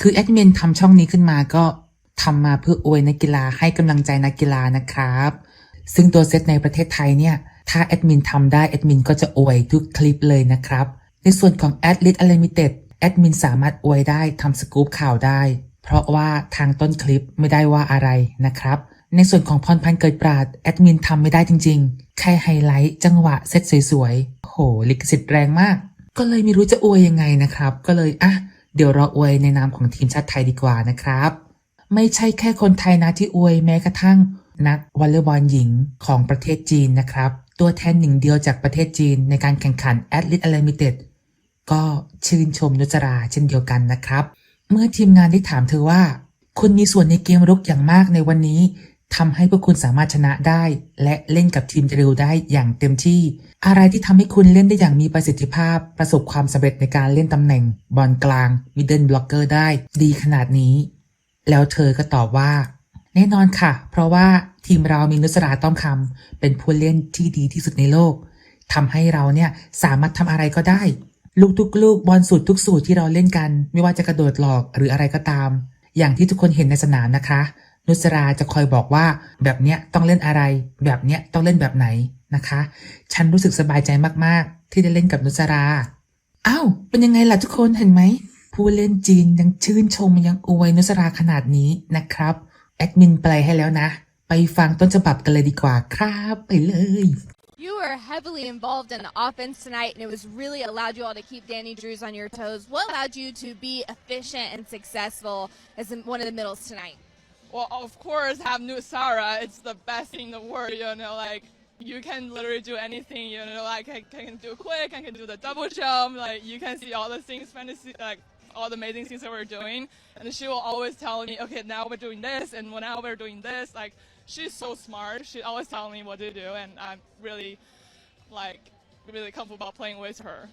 คือแอดมินทำช่องนี้ขึ้นมาก็ทำมาเพื่ออวยนักกีฬาให้กำลังใจนักกีฬานะครับ ซึ่งตัวเซตในประเทศไทยเนี่ย ถ้าแอดมินทำได้แอดมินก็จะอวยทุกคลิปเลยนะครับ ในส่วนของ a d l i t Unlimited แอดมินสามารถอวยได้ทำสกู๊ปข่าวได้ เพราะว่าทางต้นคลิปไม่ได้ว่าอะไรนะครับ ในส่วนของพรพันเกิดปราดแอดมินทำไม่ได้จริงๆ แค่ไฮไลท์จังหวะเซตสวยๆ โหลิขสิทธิ์แรงมาก ก็เลยไม่รู้จะอวยยังไงนะครับ ก็เลยอะ เดี๋ยวเราอวยในนามของทีมชาติไทยดีกว่านะครับ ไม่ใช่แค่คนไทยนะที่อวยแม้กระทั่งนักวอลเลย์บอลหญิงของประเทศจีนนะครับ ตัวแทนหนึ่งเดียวจากประเทศจีนในการแข่งขัน a t l e t Unlimited ก็ชื่นชมนุจราเช่นเดียวกันนะครับ เมื่อทีมงานได้ถามเธอว่า คุณมีส่วนในเกมรุกอย่างมากในวันนี้ ทำให้พวกคุณสามารถชนะได้ และเล่นกับทีมเร็วได้อย่างเต็มที่ อะไรที่ทำให้คุณเล่นได้อย่างมีประสิทธิภาพ ประสบความสำเร็จในการเล่นตำแหน่ง บอลกลาง middle blocker ได้ ดีขนาดนี้ แล้วเธอก็ตอบว่า แน่นอนค่ะ เพราะว่าทีมเรามีนุสราต้อมคำเป็นผู้เล่นที่ดีที่สุดในโลกทำให้เราเนี่ยสามารถทำอะไรก็ได้ ลูกทุกลูกบอลสูตรทุกสูตรที่เราเล่นกัน ไม่ว่าจะกระโดดหลอกหรืออะไรก็ตาม อย่างที่ทุกคนเห็นในสนามนะคะ นุสราจะคอยบอกว่าแบบเนี้ยต้องเล่นอะไร แบบเนี้ยต้องเล่นแบบไหนนะคะ ฉันรู้สึกสบายใจมากๆ ที่ได้เล่นกับนุสราอ้าวเป็นยังไงล่ะทุกคนเห็นไหมผู้เล่นจีนยังชื่นชมยังอวยนุสราขนาดนี้นะครับแอดมินแปลให้แล้วนะ ไปฟังต้นฉบับกันเลยดีกว่าครับไปเลย You were heavily involved in the offense tonight, and it was really allowed you all to keep Danny Drews on your toes. What allowed you to be efficient and successful as one of the middles tonight? Well, of course, have Nusara. It's the best thing in the world, you know, like, you can literally do anything, you know, like, I, can do quick, I can do the double jump, like, you can see all the things, fantasy, like, all the amazing things that we're doing. And she will always tell me, okay, now we're doing this, and now we're doing this. Like, she's so smart. She always tells me what to do, and I'm really, like, really comfortable playing with her.